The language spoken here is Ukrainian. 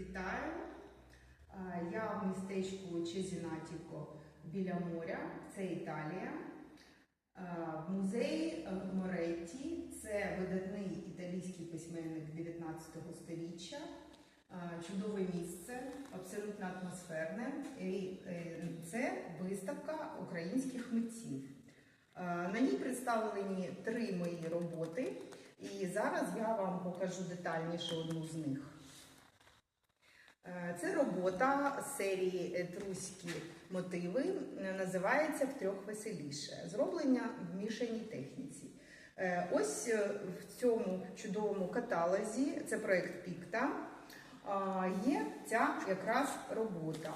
Вітаю! Я в містечку Чезінатіко біля моря, це Італія. Е, Музей Моретті це видатний італійський письменник 19 століття. Чудове місце, абсолютно атмосферне. І це виставка українських митців. На ній представлені три мої роботи, і зараз я вам покажу детальніше одну з них. Е, робота серії Етруські мотиви. е, Називається Втрьох веселіше. Зроблення в мішаній техніці. Е, Ось е, в цьому чудовому каталозі, це проєкт Пікта, є ця якраз робота.